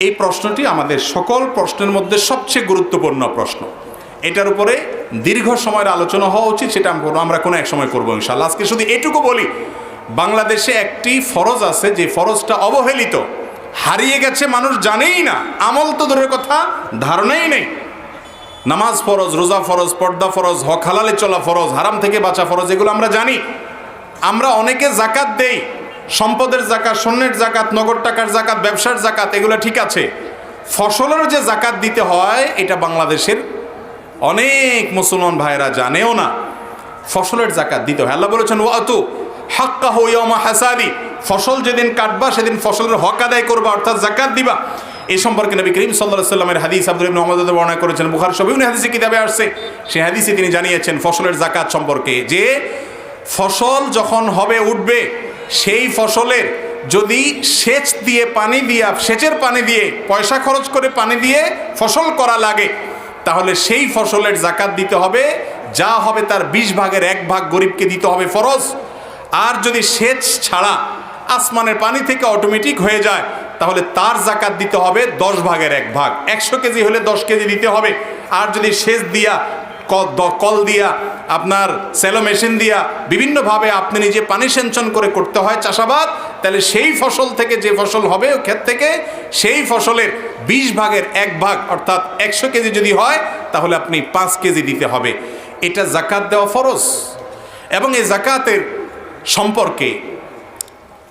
এই প্রশ্নটি আমাদের সকল প্রশ্নের মধ্যে সবচেয়ে গুরুত্বপূর্ণ প্রশ্ন। এটার উপরে দীর্ঘ সময়ের আলোচনা হওয়া উচিত, সেটা আমরা- কোনো এক সময় করব ইনশাল্লাহ আজকে শুধু এটুকু বলি, বাংলাদেশে একটি ফরজ আছে, যে ফরজটা অবহেলিত, হারিয়ে গেছে মানুষ জানেই না, আমল তো ধরে কথা, ধারণাই নেই। নামাজ ফরজ, রোজা ফরজ, পর্দা ফরজ, হক হালালে চলা ফরজ, হারাম থেকে বাঁচা ফরজ, এগুলো আমরা জানি। আমরা অনেকে জাকাত দেই সম্পদের জাকাত, স্বর্ণের জাকাত, নগদ টাকার জাকাত, ব্যবসার জাকাত, এগুলো ঠিক আছে। ফসলের যে জাকাত দিতে হয়, এটা বাংলাদেশের অনেক মুসলমান ভাইরা জানেও না। ফসলের জাকাত দিতে হয়। আল্লাহ বলেছেন, ওয়াতু হাক্কা হইয়ামা হাসাদি ফসল যেদিন কাটবা, সেদিন ফসলের হক আদায় করবা, অর্থাৎ জাকাত দিবা। এই সম্পর্কে নবী করিম সাল্লাহ সাল্লামের হাদিস আব্দুল মোহাম্মদ বর্ণনা করেছেন। বুখার সবিউন হাদিসে কিতাবে আসছে। সেই হাদিসে তিনি জানিয়েছেন, ফসলের জাকাত সম্পর্কে যে ফসল যখন হবে, উঠবে সেই ফসলের যদি সেচ দিয়ে পানি দিয়া, সেচের পানি দিয়ে, পয়সা খরচ করে পানি দিয়ে ফসল করা লাগে, তাহলে সেই ফসলের জাকাত দিতে হবে, যা হবে তার বিশ ভাগের এক ভাগ গরিবকে দিতে হবে ফরজ। আর যদি সেচ ছাড়া আসমানের পানি থেকে অটোমেটিক হয়ে যায়, তাহলে তার জাকাত দিতে হবে দশ ভাগের এক ভাগ। একশো কেজি হলে দশ কেজি দিতে হবে। আর যদি সেচ দিয়া কল দিয়া, আপনার সেলো মেশিন দিয়া বিভিন্নভাবে আপনি নিজে পানি সেঞ্চন করে করতে হয় চাষাবাদ। তাহলে সেই ফসল থেকে যে ফসল হবে ক্ষেত থেকে, সেই ফসলের বিশ ভাগের এক ভাগ, অর্থাৎ একশো কেজি যদি হয়, তাহলে আপনি পাঁচ কেজি দিতে হবে। এটা জাকাত দেওয়া ফরজ। এবং এই জাকাতের সম্পর্কে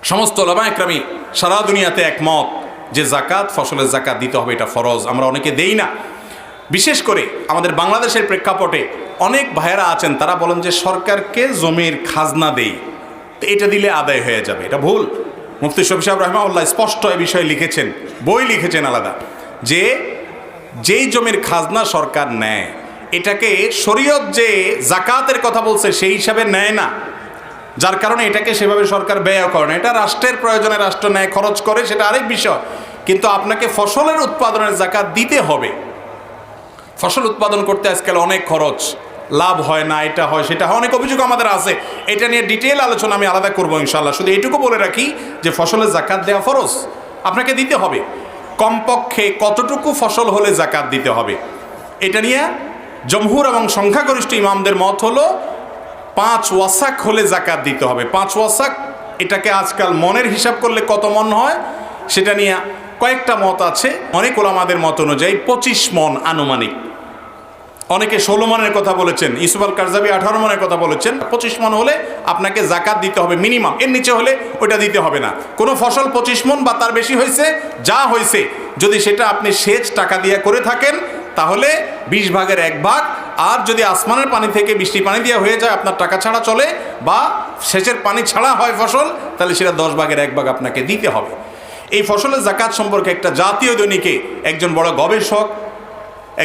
সমস্ত ওলামা একরামি সারা দুনিয়াতে একমত যে জাকাত, ফসলের জাকাত দিতে হবে, এটা ফরজ। আমরা অনেকে দেই না। বিশেষ করে আমাদের বাংলাদেশের প্রেক্ষাপটে অনেক ভাইয়েরা আছেন, তারা বলেন যে সরকারকে জমির খাজনা দেই এটা দিলে আদায় হয়ে যাবে। এটা ভুল। মুফতি শফি সাহেব রহমাউল্লাহ স্পষ্ট এ বিষয়ে লিখেছেন, বই লিখেছেন আলাদা, যে যেই জমির খাজনা সরকার নেয়, এটাকে শরীয়ত যে জাকাতের কথা বলছে সেই হিসাবে নেয় না। যার কারণে এটাকে সেভাবে সরকার ব্যয় করে না। এটা রাষ্ট্রের প্রয়োজনে রাষ্ট্র নেয় খরচ করে, সেটা আরেক বিষয়। কিন্তু আপনাকে ফসলের উৎপাদনের জাকাত দিতে হবে। ফসল উৎপাদন করতে আজকাল অনেক খরচ। লাভ হয় না, এটা হয়, সেটা হয়, অনেক অভিযোগ আমাদের আছে। এটা নিয়ে ডিটেল আলোচনা আমি আলাদা করব ইনশাল্লাহ শুধু এইটুকু বলে রাখি যে ফসলের জাকাত দেওয়া ফরজ। আপনাকে দিতে হবে। কমপক্ষে কতটুকু ফসল হলে জাকাত দিতে হবে? এটা নিয়ে জমহুর এবং সংখ্যাগরিষ্ঠ ইমামদের মত হলো, পাঁচ ওয়াসাক হলে জাকাত দিতে হবে। পাঁচ ওয়াসাক, এটাকে আজকাল মনের হিসাব করলে কত মন হয়, সেটা নিয়ে কয়েকটা মত আছে। অনেক ওলামাদের মত অনুযায়ী পঁচিশ মন আনুমানিক। অনেকে ষোলো মনের কথা বলেছেন ইসুফ আল কারজাবি আঠারো মনের কথা বলেছেন, পঁচিশ মন হলে আপনাকে জাকাত দিতে হবে মিনিমাম, এর নিচে হলে ওটা দিতে হবে না। কোনো ফসল পঁচিশ মন বা তার বেশি হয়েছে, যা হয়েছে, যদি সেটা আপনি সেচ টাকা দিয়ে করে থাকেন, তাহলে বিশ ভাগের এক ভাগ, আর যদি আসমানের পানি থেকে বৃষ্টি পানি দিয়ে হয়ে যায়, আপনার টাকা ছাড়া চলে, বা সেচের পানি ছাড়া হয় ফসল, তাহলে সেটা দশ ভাগের এক ভাগ আপনাকে দিতে হবে। এই ফসলের জাকাত সম্পর্কে একটা জাতীয় দৈনিকে একজন বড় গবেষক,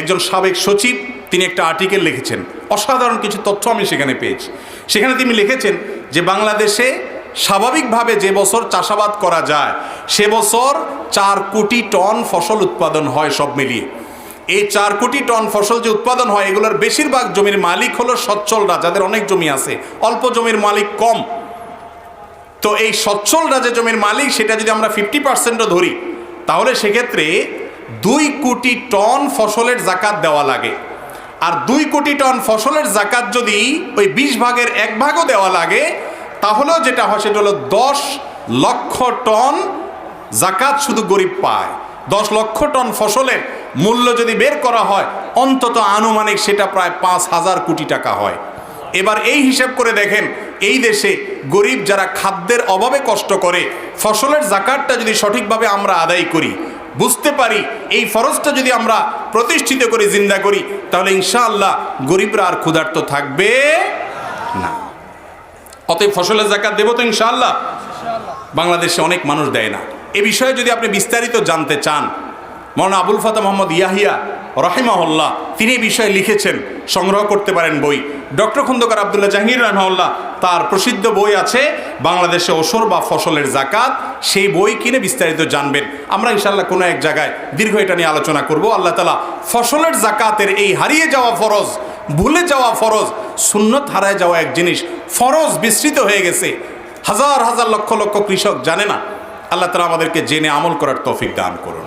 একজন সাবেক সচিব তিনি একটা আর্টিকেল লিখেছেন। অসাধারণ কিছু তথ্য আমি সেখানে পেয়েছি। সেখানে তিনি লিখেছেন যে বাংলাদেশে স্বাভাবিকভাবে যে বছর চাষাবাদ করা যায়, সে বছর চার কোটি টন ফসল উৎপাদন হয় সব মিলিয়ে। এই চার কোটি টন ফসল যে উৎপাদন হয়, এগুলোর বেশিরভাগ জমির মালিক হলো সচ্ছলরা যাদের অনেক জমি আছে। অল্প জমির মালিক কম। তো এই সচ্ছলরা যে জমির মালিক, সেটা যদি আমরা ফিফটি পার্সেন্টও ধরি, তাহলে সেক্ষেত্রে দুই কোটি টন ফসলের জাকাত দেওয়া লাগে। আর দুই কোটি টন ফসলের জাকাত যদি ওই বিশ ভাগের এক ভাগও দেওয়া লাগে, তাহলেও যেটা হয় সেটা হলো দশ লক্ষ টন জাকাত শুধু গরিব পায়। দশ লক্ষ টন ফসলের মূল্য যদি বের করা হয়, অন্তত আনুমানিক সেটা প্রায় পাঁচ হাজার কোটি টাকা হয়। এবার এই হিসাব করে দেখেন, এই দেশে গরিব যারা খাদ্যের অভাবে কষ্ট করে, ফসলের জাকাতটা যদি সঠিকভাবে আমরা আদায় করি বুঝতে পারি, এই ফরজটা যদি আমরা প্রতিষ্ঠিত করে জিন্দা করি, তাহলে ইনশাআল্লাহ গরিবরা আর ক্ষুধার্ত থাকবে না। অতএব ফসলের জাকাত দেবো তো ইনশাআল্লাহ। বাংলাদেশে অনেক মানুষ দেয় না। এ বিষয়ে যদি আপনি বিস্তারিত জানতে চান, মৌলানা আবুল ফাতা মোহাম্মদ ইয়াহিয়া রহিমাহুল্লাহ, তিনি বিষয়ে লিখেছেন, সংগ্রহ করতে পারেন বই। ডক্টর খন্দকার আবদুল্লাহ জাহাঙ্গীর রহমাউল্লাহ তার প্রসিদ্ধ বই আছে, বাংলাদেশে ওসর বা ফসলের জাকাত, সেই বই কিনে বিস্তারিত জানবেন। আমরা ইনশাল্লাহ কোনো এক জায়গায় দীর্ঘ এটা নিয়ে আলোচনা করব। আল্লাহ তালা ফসলের জাকাতের এই হারিয়ে যাওয়া ফরজ, ভুলে যাওয়া ফরজ, সুন্নত হারায় যাওয়া এক জিনিস ফরজ বিস্তৃত হয়ে গেছে। হাজার হাজার লক্ষ লক্ষ কৃষক জানে না। আল্লাহ তালা আমাদেরকে জেনে আমল করার তৌফিক দান করুন।